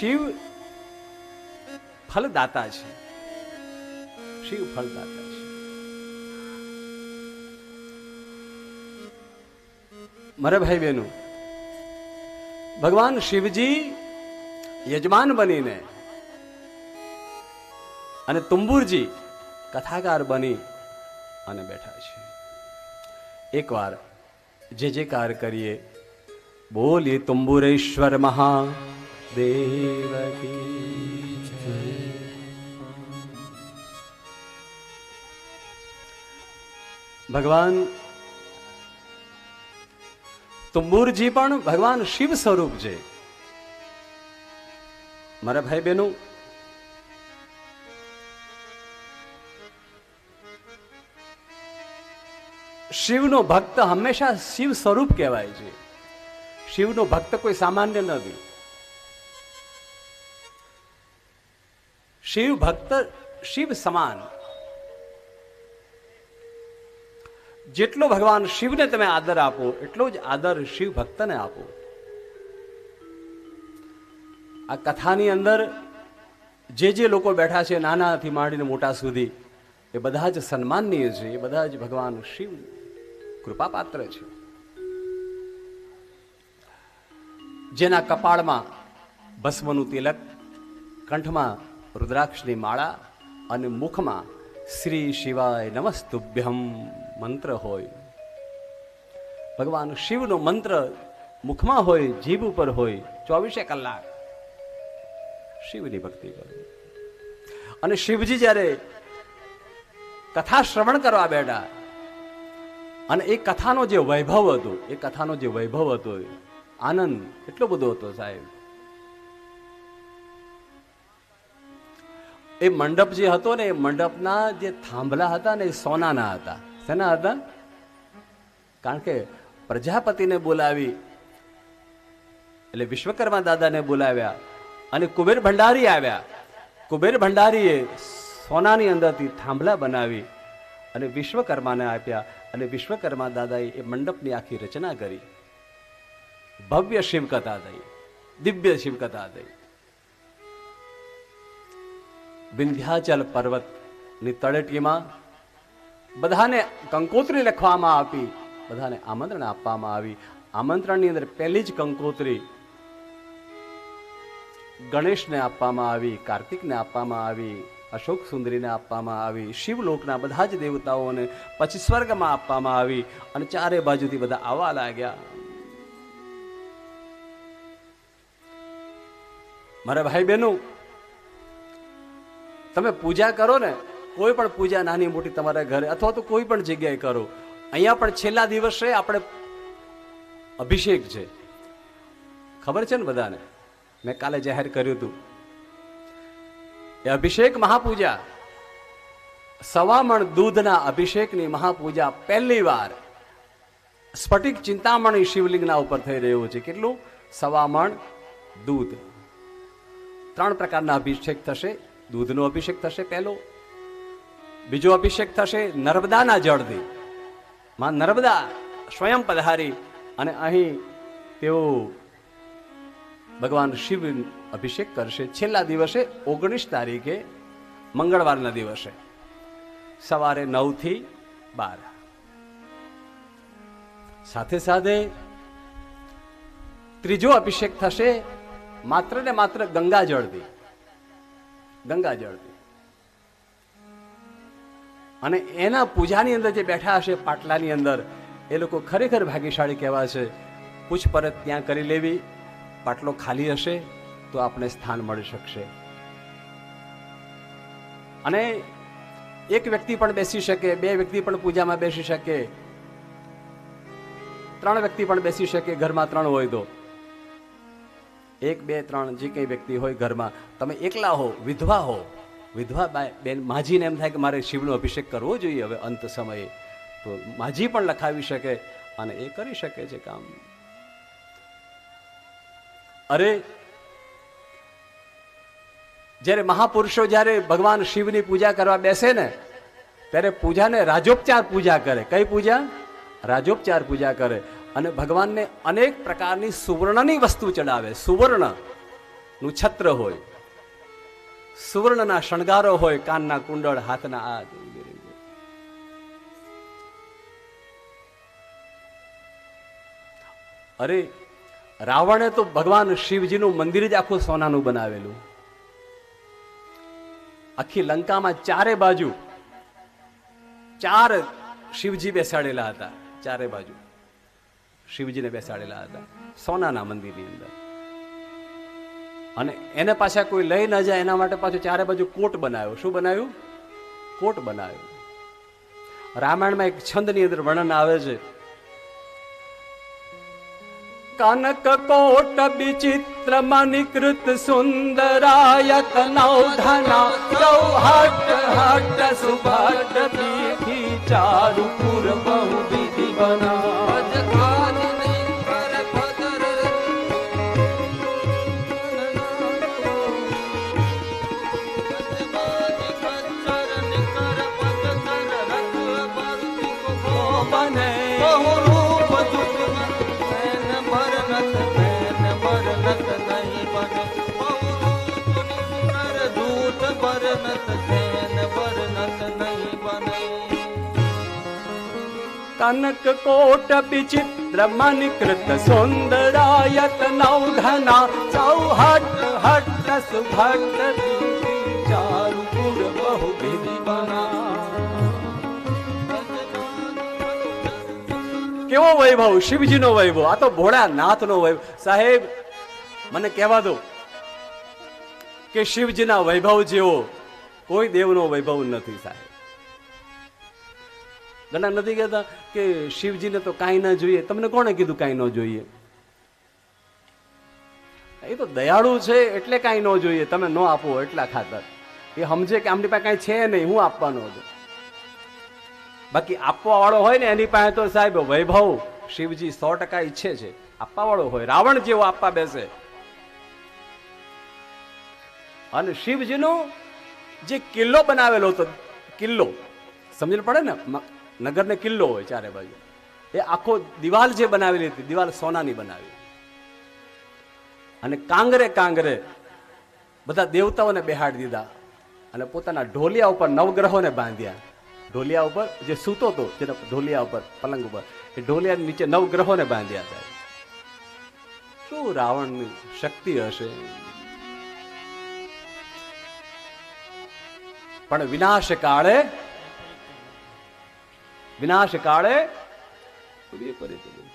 શિવ ફલદાતા છે. શિવ ફલદાતા છે. મારા ભાઈ બહેનો ભગવાન શિવજી યજમાન બનીને અને તુંબુરજી કથાકાર બની અને બેઠા છે. એકવાર જે જે કાર કરીએ બોલીએ તુંબુરેશ્વર મહાદેવ કી જય. ભગવાન તુંબુરજી પણ ભગવાન શિવ સ્વરૂપ છે. મારા ભાઈ બહેનો શિવનો ભક્ત હંમેશા શિવ સ્વરૂપ કહેવાય છે. શિવનો ભક્ત કોઈ સામાન્ય નથી શિવ ભક્ત શિવ સમાન. જેટલો ભગવાન શિવને તમે આદર આપો, એટલો જ આદર શિવ ભક્તને આપો. આ કથાની અંદર જે જે લોકો બેઠા છે નાનાથી માંડીને મોટા સુધી, એ બધા જ સન્માનનીય છે, એ બધા જ ભગવાન શિવ કૃપાપાત્ર છે. જેના કપાળમાં ભસ્મનું તિલક, કંઠમાં રુદ્રાક્ષની માળા અને મુખમાં શ્રી શિવાય નમસ્તુભ્યમ મંત્ર હોય. ભગવાન શિવનો મંત્ર મુખમાં હોય, જીભ ઉપર હોય, ચોવીસે કલાક શિવની ભક્તિ કરો. અને શિવજી જ્યારે કથા શ્રવણ કરવા બેઠા, અને એ કથાનો જે વૈભવ હતો, એ કથાનો જે વૈભવ હતો, આનંદ એટલો બધો હતો સાહેબ. એ મંડપ જે હતો ને, એ મંડપના જે થાંભલા હતા ને, એ સોનાના હતા. શેના હતા? કારણ કે પ્રજાપતિને બોલાવી, એટલે વિશ્વકર્મા દાદાને બોલાવ્યા અને કુબેર ભંડારી આવ્યા. કુબેર ભંડારીએ સોનાની અંદરથી થાંભલા બનાવી અને વિશ્વકર્માને આપ્યા અને વિશ્વકર્મા દાદાએ એ મંડપની આખી રચના કરી. ભવ્ય શિવકથા થઈ, દિવ્ય શિવકથા થઈ. વિંધ્યાચલ પર્વતની તળેટીમાં બધાને કંકોત્રી લખવામાં આપી, બધાને આમંત્રણ આપવામાં આવી. આમંત્રણની અંદર પહેલી જ કંકોત્રી ગણેશને આપવામાં આવી, કાર્તિકને આપવામાં આવી, અશોક સુંદરીને આપવામાં આવી, શિવલોકના બધા જ દેવતાઓને પછી સ્વર્ગમાં આપવામાં આવી અને ચારે બાજુથી બધા આવવા લાગ્યા. મારા ભાઈ બહેનો તમે પૂજા કરો ને, કોઈ પણ પૂજા નાની મોટી તમારા ઘરે, અથવા તો કોઈ પણ જગ્યાએ કરો. અહીંયા પણ છેલ્લા દિવસે આપણે અભિષેક છે. ખબર છે ને બધાને? મેં કાલે જાહેર કર્યું હતું. એ અભિષેક મહાપૂજા. સવામણ દૂધના અભિષેકની મહાપૂજા પહેલી વાર સ્ફટિક ચિંતામણી શિવલિંગના ઉપર થઈ રહ્યું છે. કેટલું? સવામણ દૂધ. ત્રણ પ્રકારના અભિષેક થશે. દૂધનો અભિષેક થશે પહેલો. બીજો અભિષેક થશે નર્મદાના જળથી. માં નર્મદા સ્વયં પધારી અને અહીં તેઓ ભગવાન શિવ અભિષેક કરશે. છેલ્લા દિવસે ઓગણીસ તારીખે મંગળવારના દિવસે. સવારે નવથી બાર. સાથે સાથે ત્રીજો અભિષેક થશે માત્ર ને માત્ર ગંગાજળથી ગંગાજળથી અને એના પૂજાની અંદર જે બેઠા હશે, પાટલાની અંદર, એ લોકો ખરેખર ભાગ્યશાળી કહેવા છે, પૂછપરછ ત્યાં કરી લેવી, પાટલો ખાલી હશે તો આપણે સ્થાન મળી શકશે. અને એક વ્યક્તિ પણ બેસી શકે, બે વ્યક્તિ પણ પૂજામાં બેસી શકે, ત્રણ વ્યક્તિ પણ બેસી શકે, ઘરમાં ત્રણ હોય તો. એક, બે, ત્રણ જે કંઈ વ્યક્તિ હોય ઘરમાં, તમે એકલા હો, વિધવા હો. વિધવા બેન, માજીને એમ થાય કે મારે શિવનો અભિષેક કરવો જોઈએ હવે અંત સમયે. તો માજી પણ લખાવી શકે અને એ કરી શકે છે કામ. અરે, જ્યારે મહાપુરુષો જ્યારે ભગવાન શિવની પૂજા કરવા બેસે ને, ત્યારે પૂજાને રાજોપચાર પૂજા કરે. કઈ પૂજા? રાજોપચાર પૂજા કરે. અને ભગવાનને અનેક પ્રકારની સુવર્ણની વસ્તુ ચડાવે. સુવર્ણનું છત્ર હોય, સુવર્ણના શણગારો હોય, કાનના કુંડળ, હાથના આ. અરે, રાવણે તો ભગવાન શિવજીનું મંદિર જ આખું સોનાનું બનાવેલું. આખી લંકામાં ચારે બાજુ, ચાર શિવજી બેસાડેલા હતા, ચારે બાજુ. શિવજીને બેસાડેલા હતા, સોનાના મંદિરની અંદર. અને એને પાછા કોઈ લઈ ન જાય એના માટે પાછું ચારે બાજુ કોટ બનાવ્યો. શું બનાવ્યું? કોટ બનાવ્યો. રામાયણમાં એક છંદની અંદર વર્ણન આવે છે. કનક કોટ વિચિત્ર મનિકૃત સુંદરાયત નૌધના સૌહટ હટ સુભટ પીઠી ચારુ પુર બહુ વિધિ બના. વિચિત્ર મનિકૃત સુંદરાયત નૌધના ચૌહટ હટ સુભટ પીઠી ચારુ બહુ વિધિ કેવો વૈભવ શિવજીનો વૈભવ આ તો ભોળાનાથનો વૈભવ સાહેબ મને કહેવા દો કે શિવજીના વૈભવ જેવો કોઈ દેવનો વૈભવ નથી, સાહેબ. ઘણા નથી કહેતા કે શિવજીને તો કાંઈ ના જોઈએ. તમને કોણે કીધું કાંઈ ન જોઈએ? એ તો દયાળુ છે એટલે કાંઈ ન જોઈએ. તમે ન આપો એટલા ખાતર. એ સમજે કે આમની પાસે કાંઈ છે નહીં, હું આપવાનો હતો બાકી આપવા વાળો હોય ને એની પાસે તો સાહેબ વૈભવ શિવજી સો ટકા ઈચ્છે છે. આપવા વાળો હોય, રાવણ જેવો આપવા બેસે. અને શિવજીનો જે કિલ્લો બનાવેલો હતો, કિલ્લો સમજણ પડે ને? નગરને કિલ્લો હોય ચારે બાજુ. એ આખો દિવાલ જે બનાવેલી હતી, દિવાલ સોનાની બનાવી. અને કાંગરે કાંગરે બધા દેવતાઓને બેહાડી દીધા અને પોતાના ઢોલિયા ઉપર નવગ્રહોને બાંધ્યા. ઢોલિયા ઉપર જે સૂતો હતો, જેને ઢોલિયા ઉપર, પલંગ ઉપર, એ ઢોલિયા નીચે નવગ્રહોને બાંધ્યા હતા. શું રાવણની શક્તિ હશે? પણ વિનાશ કાળે વિનાશ કાળે પ્રિય પરિચય.